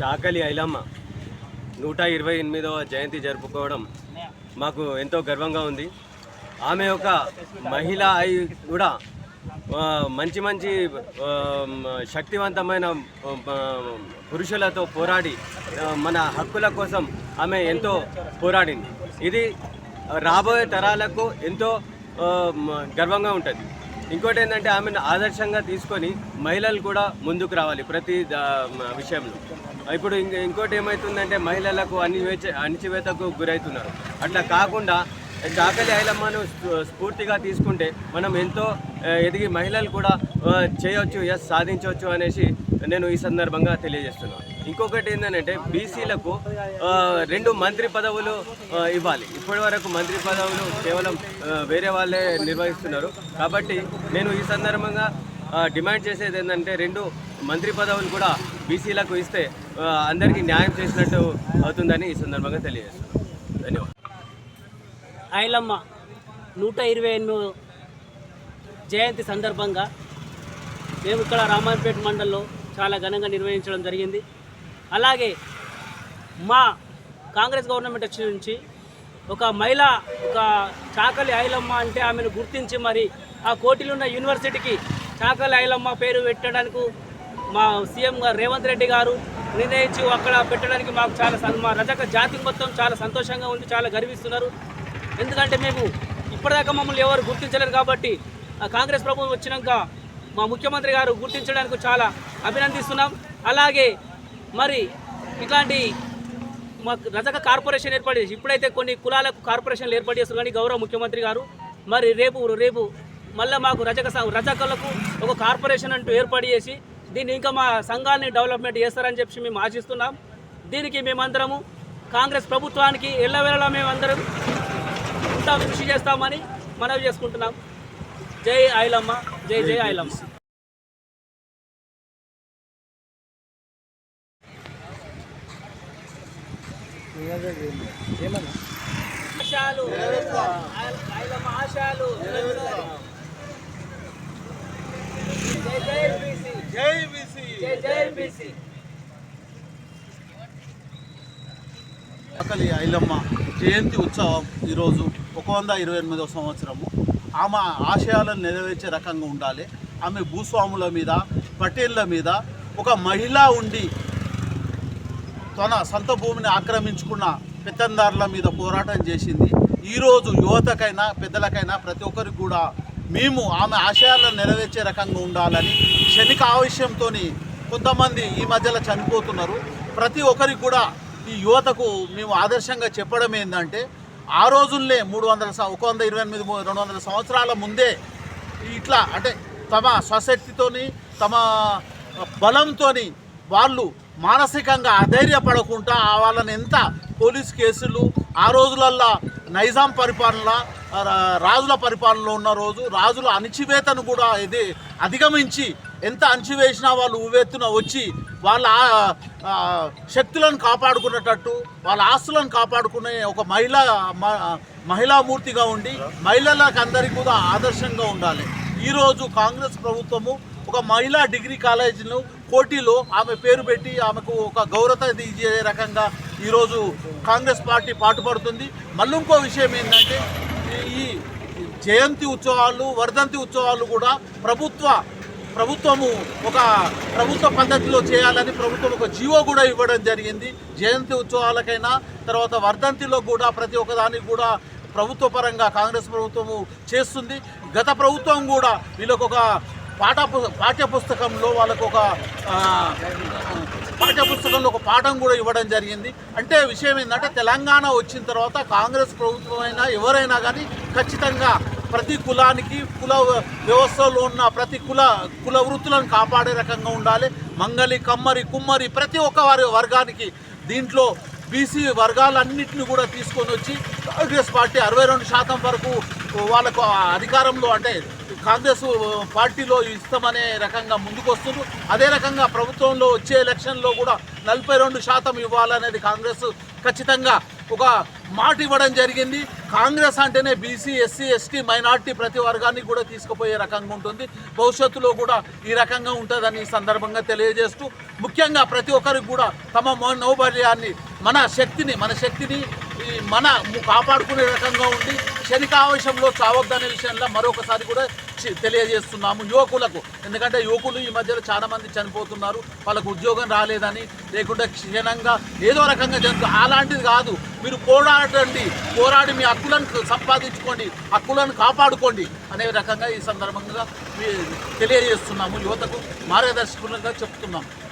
చాకలి ఐలమ్మ నూట ఇరవై ఎనిమిదవ జయంతి జరుపుకోవడం మాకు ఎంతో గర్వంగా ఉంది. ఆమె ఒక మహిళ అయి కూడా మంచి మంచి శక్తివంతమైన పురుషులతో పోరాడి మన హక్కుల కోసం ఆమె ఎంతో పోరాడింది. ఇది రాబోయే తరాలకు ఎంతో గర్వంగా ఉంటుంది. ఇంకోటి ఏంటంటే ఆమెను ఆదర్శంగా తీసుకొని మహిళలు కూడా ముందుకు రావాలి ప్రతి దా- విషయంలో. ఇప్పుడు ఇంక ఇంకోటి ఏమవుతుందంటే మహిళలకు అణివేచ అణిచివేతకు గురవుతున్నారు అట్లా కాకుండా చాకలి ఐలమ్మను స్ఫూర్తిగా తీసుకుంటే మనం ఎంతో ఎదిగి మహిళలు కూడా చేయొచ్చు ఎస్ సాధించవచ్చు అనేసి నేను ఈ సందర్భంగా తెలియజేస్తున్నాను. ఇంకొకటి ఏంటంటే బీసీలకు రెండు మంత్రి పదవులు ఇవ్వాలి. ఇప్పటి వరకు మంత్రి పదవులు కేవలం వేరే వాళ్ళే నిర్వహిస్తున్నారు. కాబట్టి నేను ఈ సందర్భంగా డిమాండ్ చేసేది ఏంటంటే రెండు మంత్రి పదవులు కూడా బీసీలకు ఇస్తే అందరికీ న్యాయం చేసినట్టు అవుతుందని ఈ సందర్భంగా తెలియజేస్తున్నాను. ధన్యవాదాలు. ఐలమ్మ నూట ఇరవై ఎనిమిది జయంతి సందర్భంగా మేము ఇక్కడ రామాయపేట మండలంలో చాలా ఘనంగా నిర్వహించడం జరిగింది. అలాగే మా కాంగ్రెస్ గవర్నమెంట్ వచ్చిన నుంచి ఒక మహిళ ఒక చాకలి ఐలమ్మ అంటే ఆమెను గుర్తించి మరి ఆ కోటిలో ఉన్న యూనివర్సిటీకి చాకలి ఐలమ్మ పేరు పెట్టడానికి మా సీఎం గారు రేవంత్ రెడ్డి గారు నిర్ణయించి అక్కడ పెట్టడానికి మాకు చాలా మా రజక జాతి మొత్తం చాలా సంతోషంగా ఉంది చాలా గర్విస్తున్నారు. ఎందుకంటే మేము ఇప్పటిదాకా మమ్మల్ని ఎవరు గుర్తించలేరు కాబట్టి ఆ కాంగ్రెస్ ప్రభుత్వం వచ్చినాక మా ముఖ్యమంత్రి గారు గుర్తించడానికి చాలా అభినందిస్తున్నాం. అలాగే మరి ఇట్లాంటి మాకు రజక కార్పొరేషన్ ఏర్పాటు చేసి ఇప్పుడైతే కొన్ని కులాలకు కార్పొరేషన్లు ఏర్పాటు చేస్తారు కానీ గౌరవ ముఖ్యమంత్రి గారు మరి రేపు రేపు మళ్ళీ మాకు రజక రజకలకు ఒక కార్పొరేషన్ అంటూ ఏర్పాటు చేసి దీన్ని ఇంకా మా సంఘాన్ని డెవలప్మెంట్ చేస్తారని చెప్పి మేము ఆశిస్తున్నాం. దీనికి మేమందరము కాంగ్రెస్ ప్రభుత్వానికి ఎల్లవేళలా మేమందరం ఉంటాం కృషి చేస్తామని మనవి చేసుకుంటున్నాం. జై ఐలమ్మ జై జై ఐలమ్మ. ఆశాలు ఐలమ్మ ఆశాలు జై జై బీసీ జై బీసీ జై జై బీసీ అకలి ఐలమ్మ జయంతి ఉత్సవం ఈరోజు ఒక వంద ఇరవై ఎనిమిదవ సంవత్సరము. ఆమె ఆశయాలను నెరవేర్చే రకంగా ఉండాలి. ఆమె భూస్వాముల మీద పటేళ్ళ మీద ఒక మహిళ ఉండి తన సొంత భూమిని ఆక్రమించుకున్న పెత్తందారుల మీద పోరాటం చేసింది. ఈరోజు యువతకైనా పెద్దలకైనా ప్రతి ఒక్కరికి కూడా మేము ఆమె ఆశయాలను నెరవేర్చే రకంగా ఉండాలని క్షణిక ఆవశ్యంతో కొంతమంది ఈ మధ్యలో చనిపోతున్నారు. ప్రతి ఒక్కరికి కూడా ఈ యువతకు మేము ఆదర్శంగా చెప్పడం ఏంటంటే ఆ రోజుల్లో మూడు వందల ఒక వంద ఇరవై ఎనిమిది రెండు వందల సంవత్సరాల ముందే ఇట్లా అంటే తమ స్వశక్తితోని తమ బలంతోని వాళ్ళు మానసికంగా అధైర్యపడకుండా వాళ్ళని ఎంత పోలీస్ కేసులు ఆ రోజులల్లా నైజాం పరిపాలన రా- రాజుల పరిపాలనలో ఉన్న రోజు రాజుల అణిచివేతను కూడా ఇది అధిగమించి ఎంత అణిచివేసినా వాళ్ళు ఉవ్వెత్తున వచ్చి వాళ్ళ శక్తులను కాపాడుకునేటట్టు వాళ్ళ ఆస్తులను కాపాడుకునే ఒక మహిళ మ- మహిళామూర్తిగా ఉండి మహిళలకు అందరికీ కూడా ఆదర్శంగా ఉండాలి. ఈరోజు కాంగ్రెస్ ప్రభుత్వము ఒక మహిళా డిగ్రీ కాలేజీను పోటీలో ఆమె పేరు పెట్టి ఆమెకు ఒక గౌరవత ఇచ్చే రకంగా ఈరోజు కాంగ్రెస్ పార్టీ పాటుపడుతుంది. మళ్ళీ ఇంకో విషయం ఏంటంటే ఈ జయంతి ఉత్సవాలు వర్ధంతి ఉత్సవాలు కూడా ప్రభుత్వ ప్రభుత్వము ఒక ప్రభుత్వ పద్ధతిలో చేయాలని ప్రభుత్వం ఒక జీవో కూడా ఇవ్వడం జరిగింది. జయంతి ఉత్సవాలకైనా తర్వాత వర్ధంతిలో కూడా ప్రతి ఒక్కదానికి కూడా ప్రభుత్వ పరంగా కాంగ్రెస్ ప్రభుత్వము చేస్తుంది. గత ప్రభుత్వం కూడా వీళ్ళకొక పాఠ పాఠ్యపుస్తకంలో పాఠ్య పుస్తకంలో వాళ్ళకు ఒక పాఠ్యపుస్తకంలో పాఠ్య పుస్తకంలో ఒక పాఠం కూడా ఇవ్వడం జరిగింది. అంటే విషయం ఏంటంటే తెలంగాణ వచ్చిన తర్వాత కాంగ్రెస్ ప్రభుత్వం అయినా ఎవరైనా కానీ ఖచ్చితంగా ప్రతి కులానికి కుల వ్యవస్థలో ఉన్న ప్రతి కుల కుల వృత్తులను కాపాడే రకంగా ఉండాలి. మంగలి కమ్మరి కుమ్మరి ప్రతి ఒక్క వారి వర్గానికి దీంట్లో బీసీ వర్గాలన్నింటినీ కూడా తీసుకొని వచ్చి కాంగ్రెస్ పార్టీ అరవై రెండు శాతం వరకు వాళ్ళకు అధికారంలో అంటే కాంగ్రెస్ పార్టీలో ఇస్తామనే రకంగా ముందుకొస్తున్నారు. అదే రకంగా ప్రభుత్వంలో వచ్చే ఎలక్షన్లో కూడా నలభై రెండు శాతం ఇవ్వాలనేది కాంగ్రెస్ ఖచ్చితంగా ఒక మాట ఇవ్వడం జరిగింది. కాంగ్రెస్ అంటేనే బీసీ ఎస్సీ ఎస్టీ మైనార్టీ ప్రతి వర్గాన్ని కూడా తీసుకుపోయే రకంగా ఉంటుంది. భవిష్యత్తులో కూడా ఈ రకంగా ఉంటుందని ఈ సందర్భంగా తెలియజేస్తూ ముఖ్యంగా ప్రతి ఒక్కరికి కూడా తమ మనోబల్యాన్ని మన శక్తిని మన శక్తిని ఈ మన కాపాడుకునే రకంగా ఉండి క్షణికావేశంలో చావద్దనే విషయంలో మరొకసారి కూడా తెలియజేస్తున్నాము యువకులకు. ఎందుకంటే యువకులు ఈ మధ్యలో చాలా మంది చనిపోతున్నారు. వాళ్ళకు ఉద్యోగం రాలేదని లేకుంటే క్షీణంగా ఏదో రకంగా జరుగుతుంది. అలాంటిది కాదు. మీరు పోరాడండి. పోరాడి మీ హక్కులను సంపాదించుకోండి. హక్కులను కాపాడుకోండి అనే రకంగా ఈ సందర్భంగా మీ- తెలియజేస్తున్నాము. యువతకు మార్గదర్శకులుగా చెప్తున్నాము